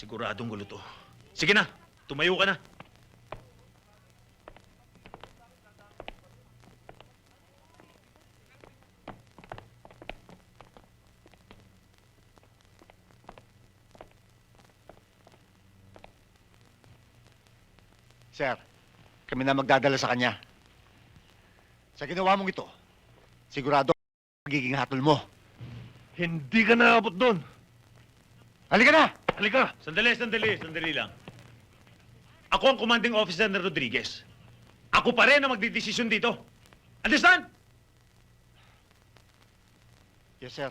Siguradong gulo to. Sige na, tumayo ka na. Sir, kami na magdadala sa kanya. Sa ginawa mong ito, sigurado magiging hatol mo. Hindi ka naabot doon. Halika na! Halika! Sandali, sandali, sandali lang. Ako ang commanding officer ng Rodriguez. Ako pa rin ang magdidesisyon dito. Understand? Yes, sir.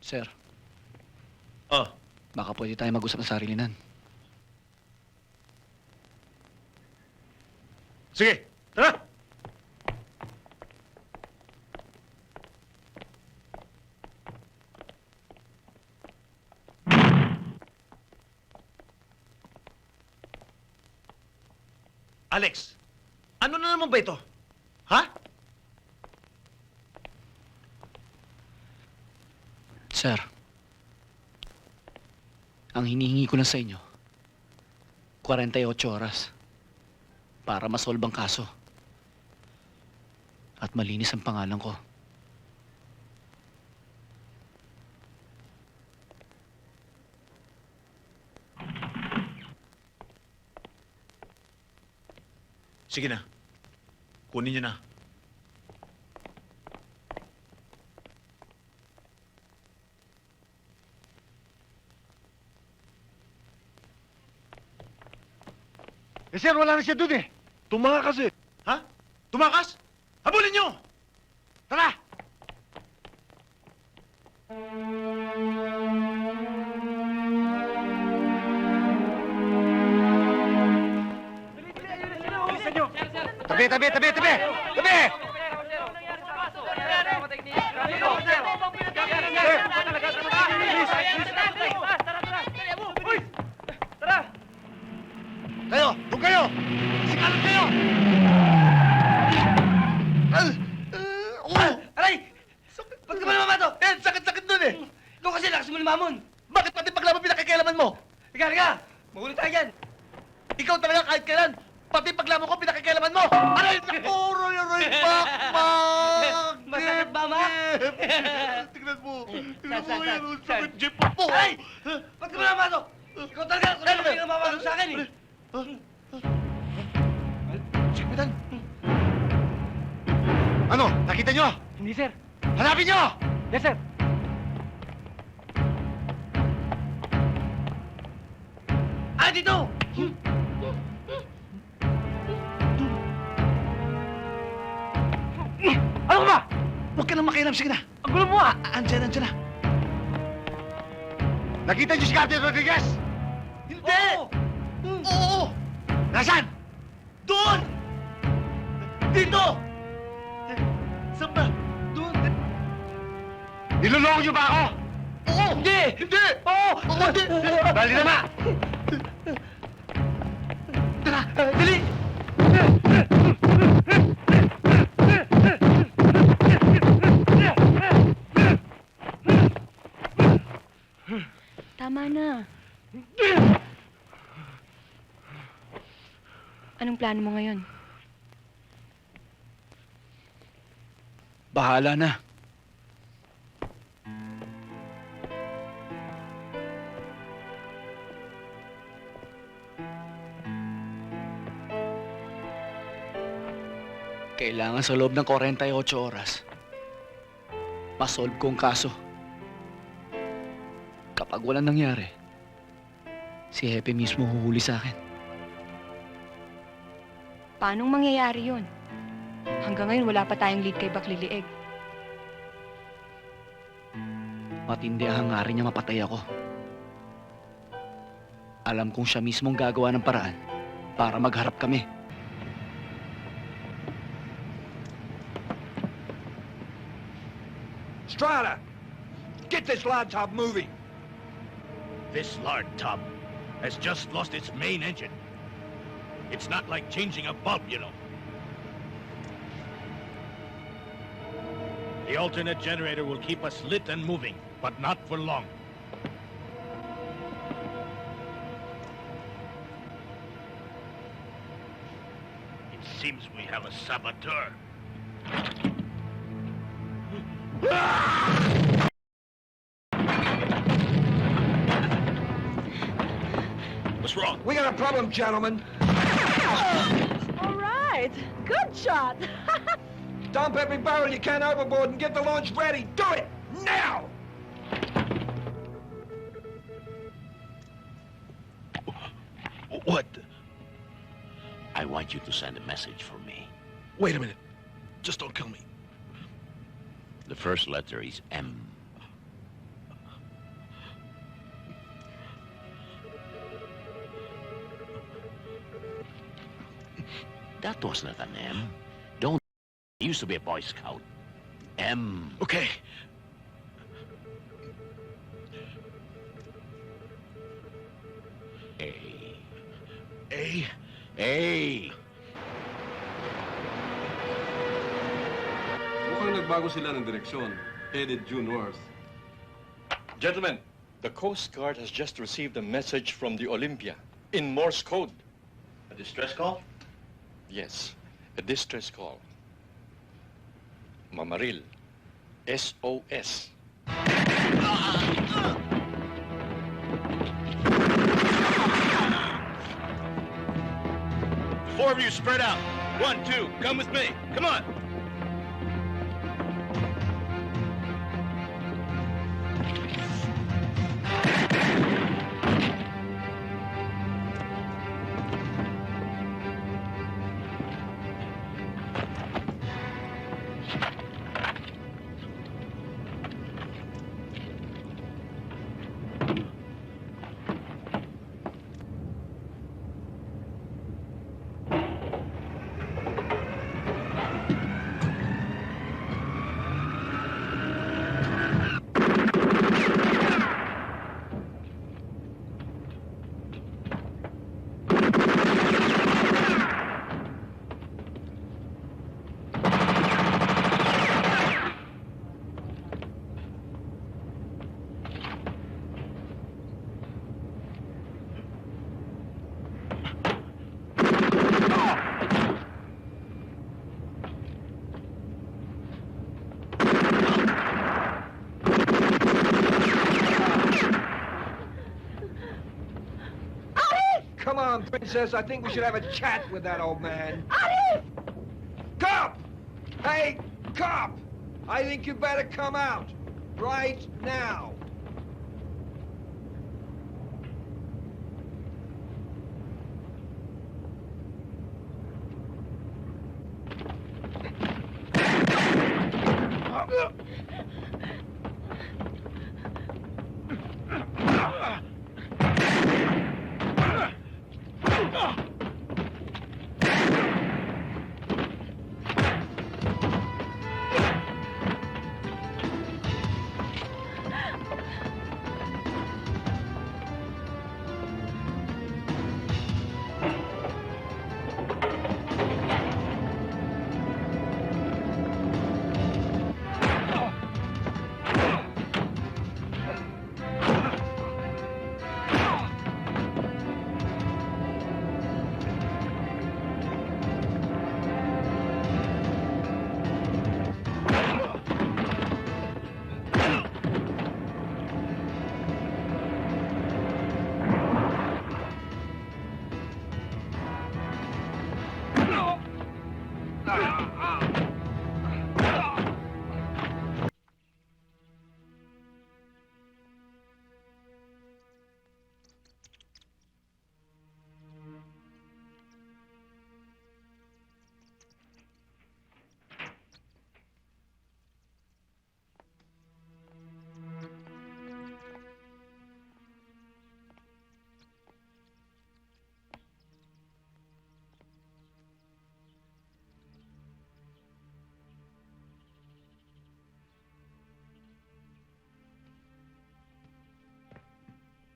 Sir, Oh, baka pwede tayo mag-usap ng sarilinan. sige. Tara! Alex, ano na naman ba ito? Ha? Sir, ang hinihingi ko lang sa inyo, 48 oras para masolve ang kaso. At malinis ang pangalan ko. Sige na. Kunin niyo na. Eh, sir, wala na siya dun eh. Tumakas eh. Ha? Tumakas? Talaga kahit kailan, pati paglaban ko pinakikialaman mo! Aray, naku, Roy, Roy, bakbak! Masakit ba, Ma? Tignan mo! Tignan mo yan, saan? sakit jeep po! Aray! Ba't ka ba namamato? Ikaw talaga! Kung ano yung namamato sa akin eh! Ano? Nakita nyo? Hindi, sir. Hanapin nyo! Yes, sir. Ah, dito! Ano Huwag ka nang makialam, sige na! Ang gulo mo ah! Andiyan, andiyan na! Nakita niyo si Captain Rodriguez? Hindi! Oo! Nasaan? Doon! Dito! Saan ba? Doon! Niloloko niyo ba ako? Oo! Hindi! Hindi! Oo! Hindi! Dali na nga! Tara! Dali! Tama na. Anong plano mo ngayon? Bahala na. Kailangan sa loob ng 48 oras, masolve ko ang kaso. Kapag walang nangyari, si Hepe mismo huhuli sa akin. Paanong mangyayari yun? Hanggang ngayon wala pa tayong lead kay Baklilieg. Matindi ang hangarin niya mapatay ako. Alam kong siya mismo ang gagawa ng paraan para magharap kami. Strider, get this tub moving. This lard tub has just lost its main engine. It's not like changing a bulb, you know. The alternate generator will keep us lit and moving, but not for long. It seems we have a saboteur. We got a problem, gentlemen. All right. Good shot. Dump every barrel you can overboard and get the launch ready. Do it now. What? I want you to send a message for me. Wait a minute. Just don't kill me. The first letter is M. That was not an M. Don't. I used to be a Boy Scout. M. Okay. A. A. A. Mukhang nagbago sila ng direksyon, headed due north. Gentlemen, the Coast Guard has just received a message from the Olympia in Morse code. A distress call? Yes, a distress call. Mamaril. SOS. Four of you spread out. One, two, come with me. Come on. On, Princess. I think we should have a chat with that old man. Arif! Cop! Hey, cop! I think you better come out. Right now.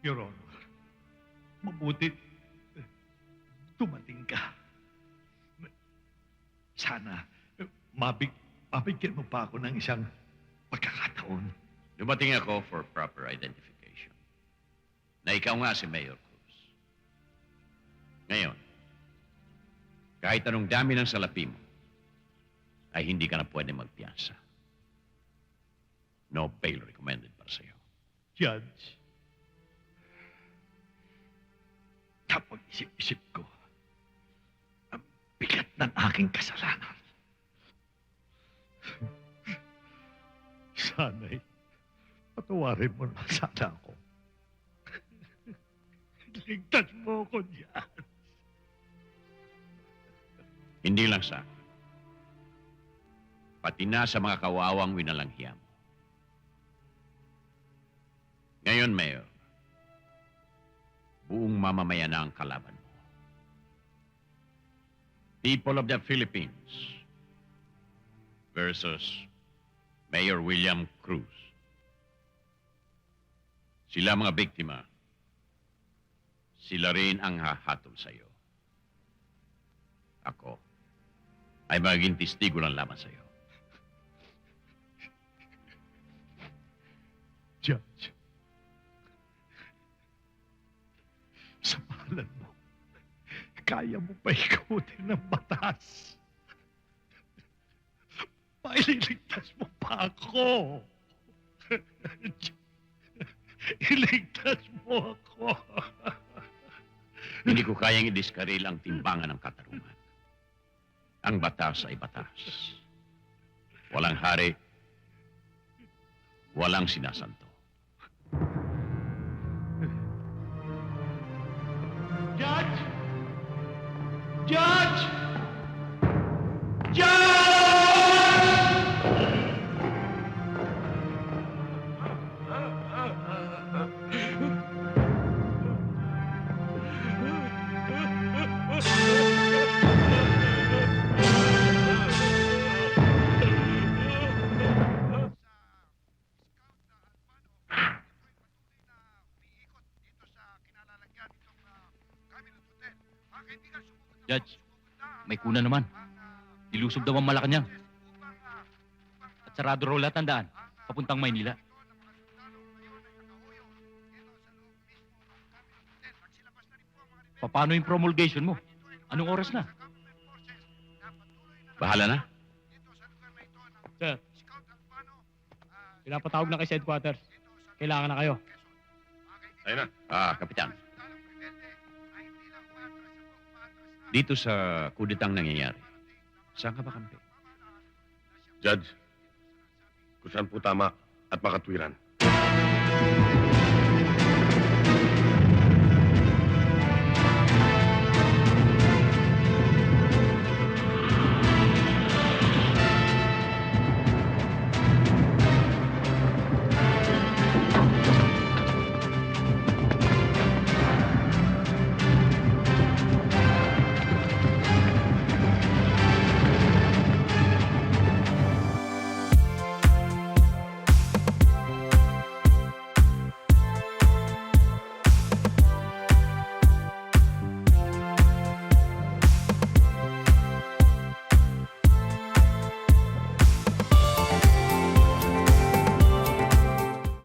Your Honor, mabuti eh, dumating ka. Sana eh, mabig, mabigyan mo pa ako ng isang pagkakataon. Dumating ako for proper identification. Na ikaw nga si Mayor Cruz. Ngayon, Kahit anong dami ng salapi mo, ay hindi ka na pwede magpiyansa. No bail recommended para sa'yo. Judge, kapag isip-isip ko, ang bigat ng aking kasalanan. Sana'y patawarin mo na sana ako. Ligtas mo ako diyan. Hindi lang sa akin. Pati na sa mga kawawang winalanghiya mo. Ngayon, Mayor, buong mamamayan na ang kalaban mo. People of the Philippines versus Mayor William Cruz. Sila mga biktima. Sila rin ang hahatol sa iyo. Ako ay magiging testigo lang lamang sa iyo. Judge, pangalan mo, kaya mo pa ikutin ng batas. Paililigtas mo pa ako. Iligtas mo ako. Hindi ko kayang idiskaril ang timbangan ng katarungan. Ang batas ay batas. Walang hari, walang sinasanto. Judge! Judge! Judge, kuna naman. Ilusob daw ang Malacanang. At sarado raw lahat ang daan, papuntang Maynila. Paano yung promulgation mo? Anong oras na? Bahala na. Pinapatawag na kay headquarters. Kailangan na kayo. Ayun na. Ah, Kapitan. Dito sa kuditang nangyayari, saan ka ba kampi? Judge, kung saan po tama at makatwiran.